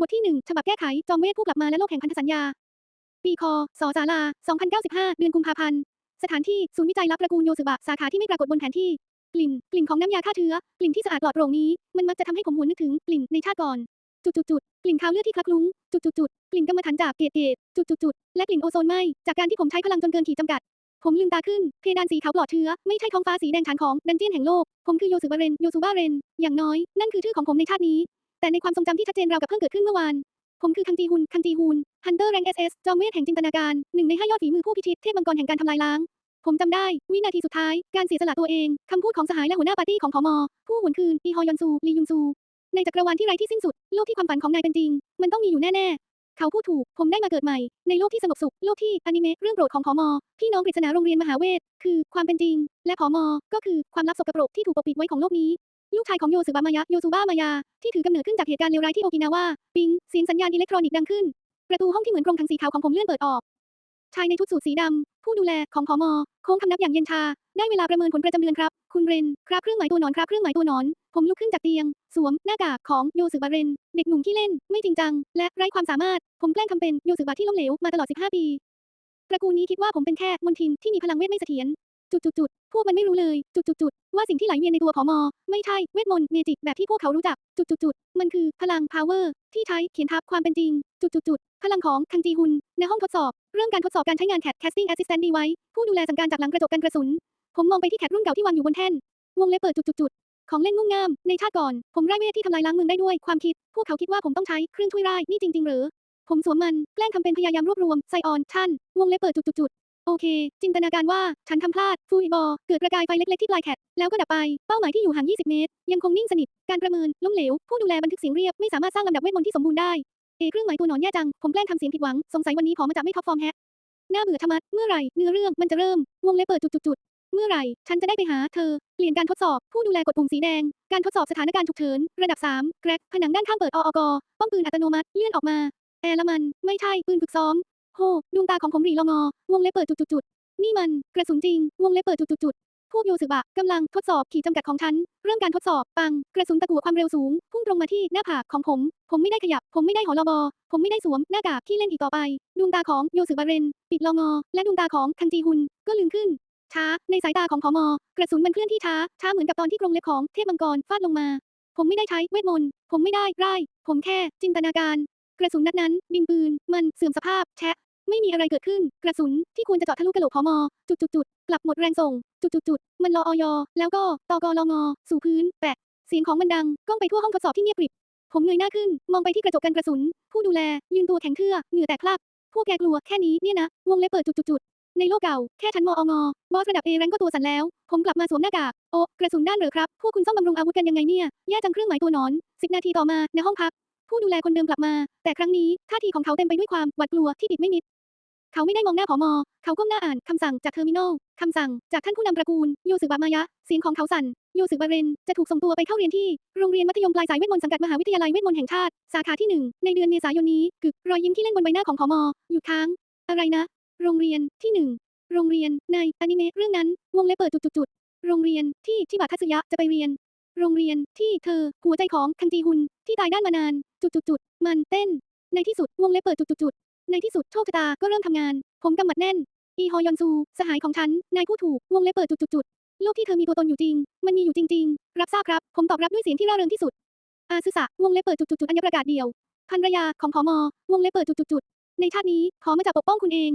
บทที่ 1 ฉบับแก้ไข จอมเวทผู้กลับมาและโลกแห่งพันธสัญญา ปีคสศาลา 2095 เดือนกุมภาพันธ์ สถานที่ ศูนย์วิจัยลับตระกูลโยสึบะ สาขาที่ไม่ปรากฏบนแผนที่ กลิ่น กลิ่นของน้ำยาฆ่าเชื้อ กลิ่นที่สะอาดปลอดโปร่งนี้ มันมักจะทำให้ผมหวนนึกถึงกลิ่นในชาติก่อน จุดจุดจุดกลิ่นคาวเลือดที่คลักคลุ้ง จุดจุดจุดกลิ่นกรรมฐานจากเกตเกตจุดจุดจุดและกลิ่นโอโซนไหมจากการที่ผมใช้พลังจนเกินขีดจำกัด ผมลืมตาขึ้น เพดานสีขาวปลอดเชื้อ ไม่ใช่ท้องฟ้าสีแดงฉานของดันเจียนแห่งโลก ผมคือโยสึบะเรน โยซุบะเรน อย่างน้อย นั่นคือชื่อของผมในชาตินี้ แต่ในความทรงจำที่ชัดเจนราวกับเพิ่งเกิดขึ้นเมื่อวาน ผมคือคังจีฮุน คังจีฮุน ฮันเตอร์แรงเอสเอสจอมเวทแห่งจินตนาการ หนึ่งในห้ายอดฝีมือผู้พิชิตเทพมังกรแห่งการทำลายล้าง ผมจำได้ วินาทีสุดท้าย การเสียสละตัวเอง คำพูดของสหายและหัวหน้าปาร์ตี้ของพมผู้หวนคืนอีฮอยอนซู ลียุนซู ในจักรวาลที่ไร้ที่สิ้นสุด โลกที่ความฝันของนายเป็นจริง มันต้องมีอยู่แน่ๆ เขาพูดถูก ผมได้มาเกิดใหม่ ในโลกที่สงบสุข โลกที่อนิเมะเรื่องโปรดของพมพี่น้องปริศนาโรงเรียนมหาเวท คือ ความเป็นจริง และพมก็คือความลับสกปรกที่ถูกปกปิดไว้ของโลกนี้ ลูกชายของโยสึบะมายะโยซุบะมายา ที่ถือกำเนิดขึ้นจากเหตุการณ์เลวร้ายที่โอกินาวา ปิงเสียงสัญญาณอิเล็กทรอนิกส์ดังขึ้น ประตูห้องที่เหมือนกรงถังสีขาวของผมเลื่อนเปิดออก ชายในชุดสูทสีดำ ผู้ดูแลของพมโค้งคำนับอย่างเย็นชา ได้เวลาประเมินผลประจำเดือนครับ คุณเรน ครับเครื่องหมายตัวหนอนครับเครื่องหมายตัวหนอน ผมลุกขึ้นจากเตียง สวมหน้ากากของโยสึบะเรน เด็กหนุ่มที่เล่น ไม่จริงจัง และไร้ความสามารถ ผมแกล้งทำเป็นโยสึบะที่ล้มเหลวมาตลอด 15 ปีตระกูลนี้คิดว่าผมเป็นแค่มนทินที่มีพลังเวทไม่เสถียร จุดจุดจุดๆพวกมันไม่รู้เลยจุดจุดจุดๆว่าสิ่งที่ไหลเวียนในตัวผอมไม่ใช่เวทมนต์เมจิกแบบที่พวกเขารู้จักจุดจุดจุดๆมันคือพลัง power ที่ใช้เขียนทับความเป็นจริงจุดจุดจุดๆพลังของคังจีฮุนในห้องทดสอบ เริ่มการทดสอบการใช้งาน CAT Casting Assistant Device ผู้ดูแลสั่งการจากหลังกระจกกันกระสุน ผมมองไปที่แคทรุ่นเก่าที่วางอยู่บนแท่น วงเล็บเปิดจุดจุดจุดๆของเล่นงุ่มง่ามในชาติก่อน ผมไร้เวทที่ทำลายล้างเมืองได้ด้วยความคิด พวกเขาคิดว่าผมต้องใช้เครื่องช่วยร่ายนี่จริงๆหรือผมสวมมันแกล้งทำเป็นพยายามรวบรวมไซออนชั่นวงเล็บเปิดจุดจุดจุด โอเค จินตนาการว่า ฉันทำพลาด ฟูอิบอ เกิดประกายไฟเล็กๆที่ปลายแคทแล้วก็ดับไป เป้าหมายที่อยู่ห่าง 20 เมตร ยังคงนิ่งสนิท การประเมิน ล้มเหลว ผู้ดูแลบันทึกเสียงเรียบ ไม่สามารถสร้างลำดับเวทมนต์ที่สมบูรณ์ได้ เอเครื่องหมายตัวหนอนแย่จัง ผมแกล้งทำเสียงผิดหวัง สงสัยวันนี้ผอมาจะไม่ท็อปฟอร์มแฮะน่าเบื่อชะมัด เมื่อไหร่ เนื้อเรื่องมันจะเริ่ม วงเล็บเปิดจุดๆเมื่อไหร่ ฉันจะได้ไปหาเธอ เปลี่ยนการทดสอบ ผู้ดูแลกดปุ่มสีแดง การทดสอบสถานการณ์ฉุกเฉิน ระดับ 3 แกร็กผนังด้านข้างเปิดออกป้อมปืนอัตโนมัติ เลื่อนออกมา แอลมัน ไม่ใช่ ปืนฝึกซ้อม โหดวงตาของผมหรีลงอ วงเล็บเปิดจุดๆๆ นี่มันกระสุนจริง วงเล็บเปิดจุดๆๆ พวกโยสึบะกำลังทดสอบขีดจำกัดของฉัน เริ่มการทดสอบ ปัง กระสุนตะกั่วความเร็วสูง พุ่งตรงมาที่หน้าผากของผม ผมไม่ได้ขยับ ผมไม่ได้หอลอบอ ผมไม่ได้สวมหน้ากากที่เล่นอีกต่อไป ดวงตาของโยสึบะเรน ปิดลงอ และดวงตาของคันจีฮุน ก็ลืมขึ้น ช้า ในสายตาของพอมกระสุนมันเคลื่อนที่ช้า ช้าเหมือนกับตอนที่กรงเล็บของเทพมังกรฟาดลงมา ผมไม่ได้ใช้เวทมนต์ ผมไม่ได้ไร่ผมแค่จินตนาการกระสุนนัดนั้นดินปืน มันเสื่อมสภาพ แชะ ไม่มีอะไรเกิดขึ้น กระสุนที่ควรจะเจาะทะลุกระโหลกพอมจุดจุดจุดกลับหมดแรงส่ง จุดจุดจุดมันรอออยแล้วก็ตอกอลงอ สู่พื้น แปะ เสียงของมันดังก้องไปทั่วห้องทดสอบที่เงียบกริบ ผมเงยหน้าขึ้น มองไปที่กระจกกันกระสุน ผู้ดูแล ยืนตัวแข็งเทื่อเหงื่อแตกพลัก พวกแกกลัวแค่นี้เนี่ยนะ วงเล็บเปิดจุดๆๆในโลกเก่า แค่ชั้นมองอบอสระดับเอแรงก็ตัวสั่นแล้ว ผมกลับมาสวมหน้ากาก โอกระสุนด้านเหรอครับ พวกคุณซ่อมบำรุงอาวุธกันยังไงเนี่ย แย่จังเครื่องหมายตัวนอน สิบนาทีต่อมาในห้องพัก ผู้ดูแลคนเดิมกลับมา แต่ครั้งนี้ท่าทีของเขาเต็มไปด้วยความหวาดกลัวที่ปิดไม่มิด เขาไม่ได้มองหน้าผอมเขาก้มหน้าอ่านคำสั่งจากเทอร์มินอลคำสั่งจากท่านผู้นำตระกูลโยสึบะมายะเสียงของเขาสั่นโยสึบะเรนจะถูกส่งตัวไปเข้าเรียนที่โรงเรียนมัธยมปลายสายเวทมนต์สังกัดมหาวิทยาลัยเวทมนต์แห่งชาติ สาขาที่หนึ่งในเดือนเมษายนนี้กึกรอยยิ้มที่เล่นบนใบหน้าของผอหยุดค้าง อะไรนะ โรงเรียนที่หนึ่งโรงเรียนในอนิเมะเรื่องนั้นวงเล็บเปิดจุดๆโรงเรียนที่ชิบะทัตสึยะจะไปเรียน โรงเรียนที่เธอหัวใจของคังจีฮุนที่ตายด้านมานาน จุดๆมันเต้น ในที่สุดวงเล็บเปิดจุดๆ ในที่สุดโชคชะตาก็เริ่มทำงาน ผมกำมัดแน่น อีฮอยอนซู สหายของฉัน นายผู้ถูก วงเล็บเปิดจุดๆโลกที่เธอมีตัวตนอยู่จริง มันมีอยู่จริง ๆ รับทราบครับ ผมตอบรับด้วยเสียงที่ร่าเริงที่สุด อาซึสะ วงเล็บเปิดจุดๆอัญญประกาศเดียวภรรยาของขอมอวงเล็บเปิดจุดๆในชาตินี้ขอมาจากปกป้องคุณเอง